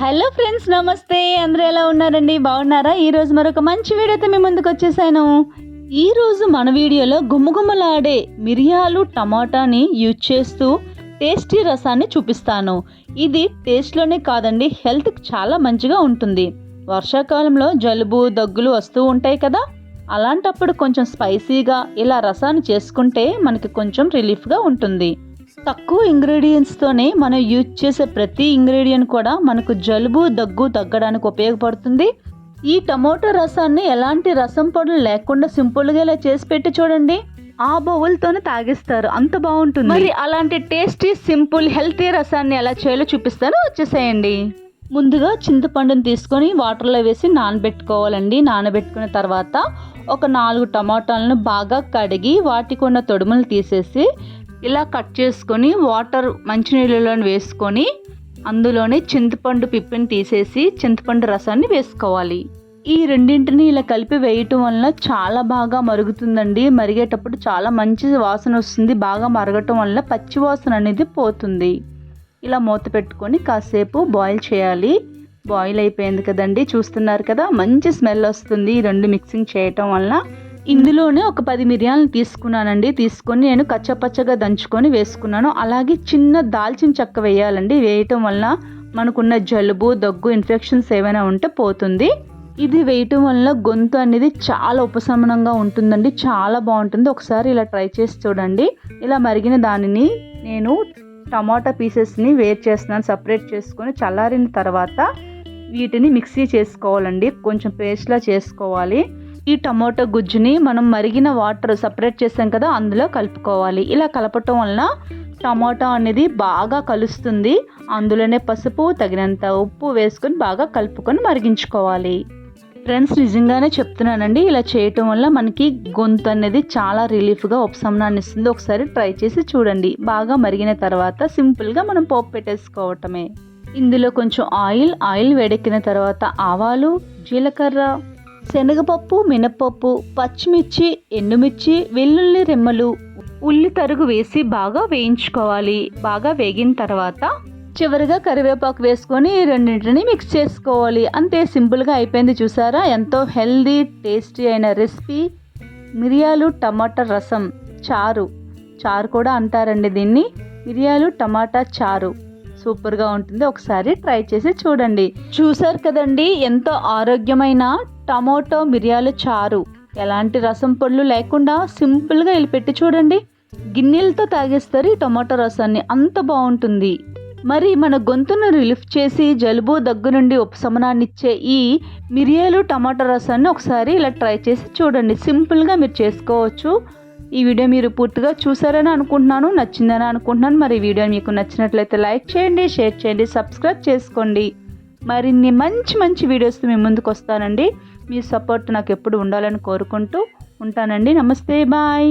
Hello friends నమస్తే. అందరూ ఎలా ఉన్నారండి? బాగున్నారా? ఈ రోజు మరొక మంచి వీడియోతో మీ ముందుకు వచ్చేసాను. ఈ రోజు మన వీడియోలో గుమ్మగుమ్మలాడే మిరియాలు టమాటాని యూజ్ చేస్తూ టేస్టీ రసాన్ని చూపిస్తాను. ఇది టేస్ట్లోనే కాదండి హెల్త్కి చాలా మంచిగా ఉంటుంది. వర్షాకాలంలో జలుబు దగ్గులు వస్తూ ఉంటాయి కదా? అలాంటప్పుడు కొంచెం స్పైసీగా ఇలా రసాన్ని చేసుకుంటే మనకి కొంచెం రిలీఫ్గా ఉంటుంది. తక్కువ ఇంగ్రీడియంట్స్తోనే మనం యూజ్ చేసే ప్రతి ఇంగ్రీడియంట్ కూడా మనకు జలుబు దగ్గు తగ్గడానికి ఉపయోగపడుతుంది. ఈ టమోటా రసాన్ని ఎలాంటి రసం పొడులు లేకుండా సింపుల్గా ఇలా చేసి పెట్టి చూడండి. ఆ బౌల్తోనే తాగిస్తారు. అంత బాగుంటుంది. మరి అలాంటి టేస్టీ సింపుల్ హెల్తీ రసాన్ని ఎలా చేయాలో చూపిస్తాను. వచ్చేసేయండి. ముందుగా చింతపండుని తీసుకొని వాటర్లో వేసి నానబెట్టుకోవాలండి. నానబెట్టుకున్న తర్వాత ఒక నాలుగు టమాటాలను బాగా కడిగి వాటికి ఉన్న తొడుములు తీసేసి ఇలా కట్ చేసుకొని వాటర్ మంచినీళ్ళలో వేసుకొని అందులోనే చింతపండు పిప్పిని తీసేసి చింతపండు రసాన్ని వేసుకోవాలి. ఈ రెండింటిని ఇలా కలిపి వేయటం వల్ల చాలా బాగా మరుగుతుందండి. మరిగేటప్పుడు చాలా మంచి వాసన వస్తుంది. బాగా మరగటం వల్ల పచ్చి వాసన అనేది పోతుంది. ఇలా మూత పెట్టుకొని కాసేపు బాయిల్ చేయాలి. బాయిల్ అయిపోయింది కదండి. చూస్తున్నారు కదా మంచి స్మెల్ వస్తుంది ఈ రెండు మిక్సింగ్ చేయటం వల్ల. ఇందులోనే ఒక పది మిరియాలను తీసుకున్నానండి. తీసుకొని నేను కచ్చపచ్చగా దంచుకొని వేసుకున్నాను. అలాగే చిన్న దాల్చిన చెక్క వేయాలండి. వేయటం వల్ల మనకున్న జలుబు దగ్గు ఇన్ఫెక్షన్స్ ఏమైనా ఉంటే పోతుంది. ఇది వేయటం వల్ల గొంతు అనేది చాలా ఉపశమనంగా ఉంటుందండి. చాలా బాగుంటుంది. ఒకసారి ఇలా ట్రై చేసి చూడండి. ఇలా మరిగిన దానిని నేను టమాటా పీసెస్ని వేరు చేస్తున్నాను. సపరేట్ చేసుకొని చల్లారిన తర్వాత వీటిని మిక్సీ చేసుకోవాలండి. కొంచెం పేస్ట్లా చేసుకోవాలి. ఈ టమాటో గుజ్జుని మనం మరిగిన వాటర్ సపరేట్ చేసాం కదా అందులో కలుపుకోవాలి. ఇలా కలపటం వలన టమాటా అనేది బాగా కలుస్తుంది. అందులోనే పసుపు తగినంత ఉప్పు వేసుకొని బాగా కలుపుకొని మరిగించుకోవాలి. ఫ్రెండ్స్ నిజంగానే చెప్తున్నానండి ఇలా చేయటం వల్ల మనకి గొంతు అనేది చాలా రిలీఫ్గా ఉపశమనాన్ని ఇస్తుంది. ఒకసారి ట్రై చేసి చూడండి. బాగా మరిగిన తర్వాత సింపుల్గా మనం పోపు పెట్టేసుకోవటమే. ఇందులో కొంచెం ఆయిల్ ఆయిల్ వేడెక్కిన తర్వాత ఆవాలు జీలకర్ర శనగపప్పు మినపప్పు పచ్చిమిర్చి ఎండుమిర్చి వెల్లుల్లి రెమ్మలు ఉల్లి తరుగు వేసి బాగా వేయించుకోవాలి. బాగా వేగిన తర్వాత చివరిగా కరివేపాకు వేసుకొని ఈ రెండింటిని మిక్స్ చేసుకోవాలి. అంతే సింపుల్గా అయిపోయింది చూసారా? ఎంతో హెల్దీ టేస్టీ అయిన రెసిపీ. మిరియాలు టమాటా రసం చారు. చారు కూడా అంటారండి దీన్ని. మిరియాలు టమాటా చారు. సూపర్గా ఉంటుంది. ఒకసారి ట్రై చేసి చూడండి. చూసారు కదండి? ఎంతో ఆరోగ్యమైన టమాటో మిరియాలు చారు. ఎలాంటి రసం పళ్ళు లేకుండా సింపుల్గా వెళ్ళి పెట్టి చూడండి. గిన్నెలతో తాగేస్తారు ఈ టమాటో రసాన్ని. అంత బాగుంటుంది మరి మన గొంతును రిలీఫ్ చేసి జలుబు దగ్గు నుండి ఉపశమనాన్ని ఇచ్చే ఈ మిరియాలు టమాటా రసాన్ని ఒకసారి ఇలా ట్రై చేసి చూడండి. సింపుల్గా మీరు చేసుకోవచ్చు. ఈ వీడియో మీరు పూర్తిగా చూసారని అనుకుంటున్నాను. నచ్చిందని అనుకుంటున్నాను. మరి ఈ వీడియో మీకు నచ్చినట్లయితే లైక్ చేయండి షేర్ చేయండి సబ్స్క్రైబ్ చేసుకోండి. మరిన్ని మంచి మంచి వీడియోస్తో మీ ముందుకు వస్తానండి. మీ సపోర్ట్ నాకు ఎప్పుడు ఉండాలని కోరుకుంటూ ఉంటానండి. నమస్తే బాయ్